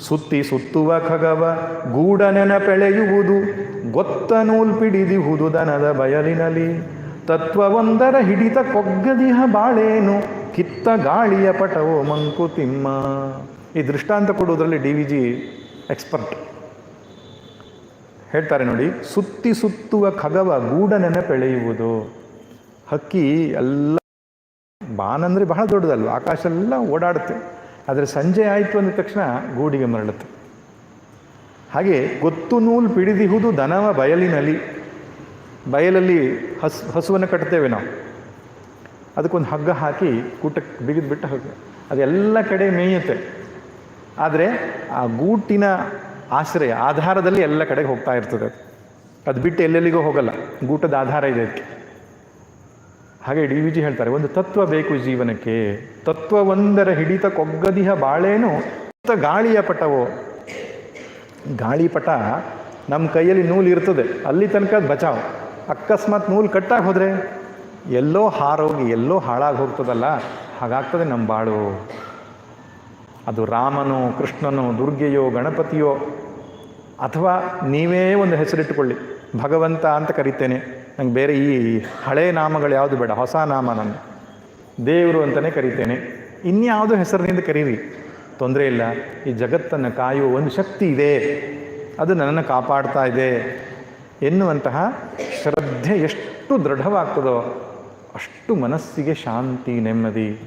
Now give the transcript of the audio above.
ಸುತ್ತಿ ಸುತ್ತುವ ಖಗವ ಗೂಢ ನೆನಪೆಳೆಯುವುದು ಗೊತ್ತ ನೂಲ್ಪಿಡಿದಿಹುದು ದನದ ಬಯಲಿನಲ್ಲಿ. ತತ್ವವೊಂದರ ಹಿಡಿತ ಕೊಗ್ಗದಿಹ ಬಾಳೇನು, ಕಿತ್ತ ಗಾಳಿಯ ಪಟವೋ ಮಂಕುತಿಮ್ಮ ಈ ದೃಷ್ಟಾಂತ ಕೊಡುವುದರಲ್ಲಿ ಡಿ ವಿ ಜಿ ಎಕ್ಸ್ಪರ್ಟ್ ಹೇಳ್ತಾರೆ ನೋಡಿ, ಸುತ್ತಿ ಸುತ್ತುವ ಖಗವ ಗೂಢ ನೆನಪೆಳೆಯುವುದು ಹಕ್ಕಿ ಎಲ್ಲ ಬಾನಂದರೆ ಬಹಳ ದೊಡ್ಡದಲ್ವ? ಆಕಾಶ ಎಲ್ಲ ಓಡಾಡುತ್ತೆ. ಆದರೆ ಸಂಜೆ ಆಯಿತು ಅಂದ ತಕ್ಷಣ ಗೂಡಿಗೆ ಮರಳುತ್ತೆ. ಹಾಗೆ ಗೊತ್ತು ನೂಲು ಪಿಡಿದಿಹುದು ದನವ ಬಯಲಿನಲ್ಲಿ. ಬಯಲಲ್ಲಿ ಹಸು, ಹಸುವನ್ನು ಕಟ್ತೇವೆ ನಾವು. ಅದಕ್ಕೊಂದು ಹಗ್ಗ ಹಾಕಿ ಕೂಟಕ್ಕೆ ಬಿಗಿದು ಬಿಟ್ಟು ಹಗ್ಗ ಅದೆಲ್ಲ ಕಡೆ ಮೇಯುತ್ತೆ. ಆದರೆ ಆ ಗೂಟಿನ ಆಶ್ರಯ, ಆಧಾರದಲ್ಲಿ ಎಲ್ಲ ಕಡೆಗೆ ಹೋಗ್ತಾ ಇರ್ತದೆ ಅದು. ಅದು ಬಿಟ್ಟು ಎಲ್ಲೆಲ್ಲಿಗೂ ಹೋಗಲ್ಲ. ಗೂಟದ ಆಧಾರ ಇದೆ ಅದಕ್ಕೆ. ಹಾಗೆ ಡಿ ವಿ ಜಿ ಹೇಳ್ತಾರೆ, ಒಂದು ತತ್ವ ಬೇಕು ಜೀವನಕ್ಕೆ. ತತ್ವವೊಂದರ ಹಿಡಿತ ಕೊಗ್ಗದಿಹ ಬಾಳೇನು? ಗಾಳಿಯ ಪಟವೋ? ಗಾಳಿಪಟ ನಮ್ಮ ಕೈಯಲ್ಲಿ ನೂಲು ಇರ್ತದೆ, ಅಲ್ಲಿ ತನಕ ಬಚಾವ್. ಅಕಸ್ಮಾತ್ ನೂಲು ಕಟ್ಟಾಗಿ ಹೋದರೆ ಎಲ್ಲೋ ಹಾರೋಗಿ, ಎಲ್ಲೋ ಹಾಳಾಗಿ ಹೋಗ್ತದಲ್ಲ? ಹಾಗಾಗ್ತದೆ ನಮ್ಮ ಬಾಳು. ಅದು ರಾಮನೋ, ಕೃಷ್ಣನೋ, ದುರ್ಗೆಯೋ, ಗಣಪತಿಯೋ, ಅಥವಾ ನೀವೇ ಒಂದು ಹೆಸರಿಟ್ಟುಕೊಳ್ಳಿ, ಭಗವಂತ ಅಂತ ಕರಿತೇನೆ. ನಂಗೆ ಬೇರೆ ಈ ಹಳೆ ನಾಮಗಳು ಯಾವುದು ಬೇಡ, ಹೊಸ ನಾಮ ನಾನು. ದೇವರು ಅಂತಲೇ ಕರಿತೇನೆ. ಇನ್ಯಾವುದೋ ಹೆಸರಿನಿಂದ ಕರೀರಿ. ತೊಂದರೆ ಇಲ್ಲ. ಈ ಜಗತ್ತನ್ನು ಕಾಯುವ ಒಂದು ಶಕ್ತಿ ಇದೆ. ಅದು ನನ್ನನ್ನು ಕಾಪಾಡ್ತಾ ಇದೆ. ಎನ್ನುವಂತಹ ಶ್ರದ್ಧೆ ಎಷ್ಟು ದೃಢವಾಗ್ತದೋ ಅಷ್ಟು ಮನಸ್ಸಿಗೆ ಶಾಂತಿ ನೆಮ್ಮದಿ.